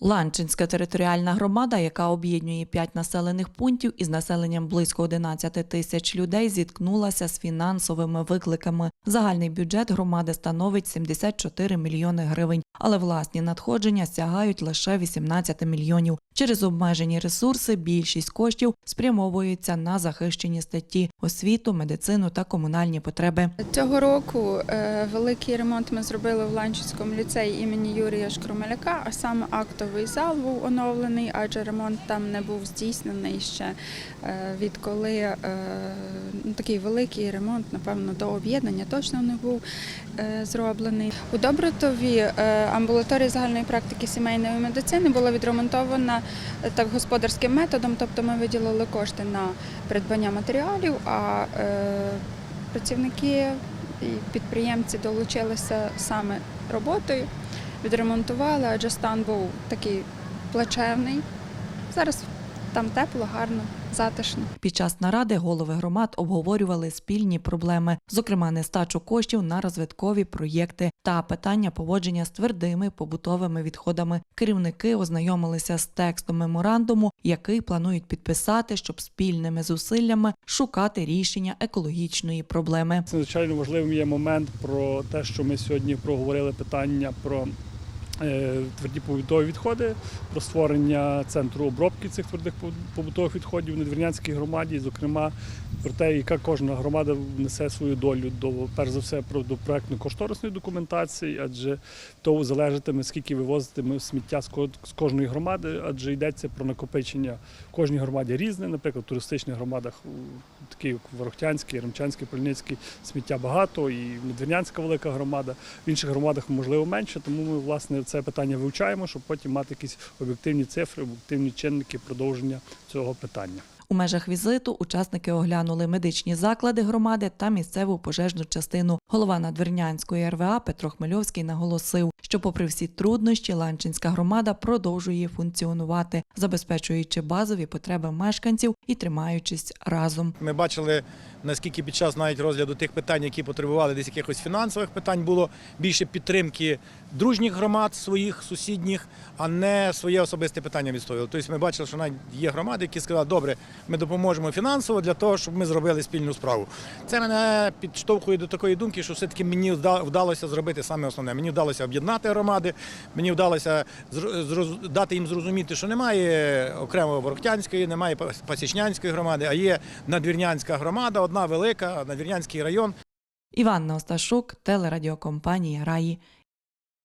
Ланчинська територіальна громада, яка об'єднує 5 населених пунктів із населенням близько 11 тисяч людей, зіткнулася з фінансовими викликами. Загальний бюджет громади становить 74 мільйони гривень, але власні надходження сягають лише 18 мільйонів. Через обмежені ресурси більшість коштів спрямовуються на захищені статті, освіту, медицину та комунальні потреби. Цього року е, великий ремонт ми зробили в Ланчинському ліцеї імені Юрія Шкромеляка, а саме актовий зал був оновлений, адже ремонт там не був здійснений ще е, відколи е, ну, такий великий ремонт, напевно, до об'єднання точно не був е, зроблений. У Добротові амбулаторія загальної практики сімейної медицини була відремонтована так господарським методом, тобто ми виділили кошти на придбання матеріалів, а працівники і підприємці долучилися саме роботою, відремонтували, адже стан був такий плачевний. Зараз там тепло, гарно, затишно. Під час наради голови громад обговорювали спільні проблеми, зокрема нестачу коштів на розвиткові проєкти та питання поводження з твердими побутовими відходами. Керівники ознайомилися з текстом меморандуму, який планують підписати, щоб спільними зусиллями шукати рішення екологічної проблеми. Це надзвичайно важливим є момент про те, що ми сьогодні проговорили питання про тверді побутові відходи, про створення центру обробки цих твердих побутових відходів в Недвірнянській громаді, зокрема про те, яка кожна громада внесе свою долю до перш за все про до проектно-кошторисної документації, адже то залежатиме, скільки вивозитиме сміття з кожної громади, адже йдеться про накопичення в кожній громаді різне, наприклад, в туристичних громадах, такі як Ворохтянський, Ремчанський, Польницький, сміття багато, і Медвірнянська велика громада. В інших громадах можливо менше, тому ми власне це питання вивчаємо, щоб потім мати якісь об'єктивні цифри, об'єктивні чинники продовження цього питання. У межах візиту учасники оглянули медичні заклади громади та місцеву пожежну частину. Голова Надвірнянської РВА Петро Хмельовський наголосив, що, попри всі труднощі, Ланчинська громада продовжує функціонувати, забезпечуючи базові потреби мешканців і тримаючись разом. Ми бачили, наскільки під час навіть розгляду тих питань, які потребували десь якихось фінансових питань, було більше підтримки дружніх громад своїх сусідніх, а не своє особисте питання відстоювали. Тобто ми бачили, що навіть є громади, які сказали, добре, ми допоможемо фінансово для того, щоб ми зробили спільну справу. Це мене підштовхує до такої думки, що все-таки мені вдалося зробити саме основне. Мені вдалося об'єднати громади, мені вдалося дати їм зрозуміти, що немає окремо Ворохтянської, немає Пасічнянської громади, а є Надвірнянська громада, одна велика, Надвірнянський район. Іванна Осташук, телерадіокомпанія Раї.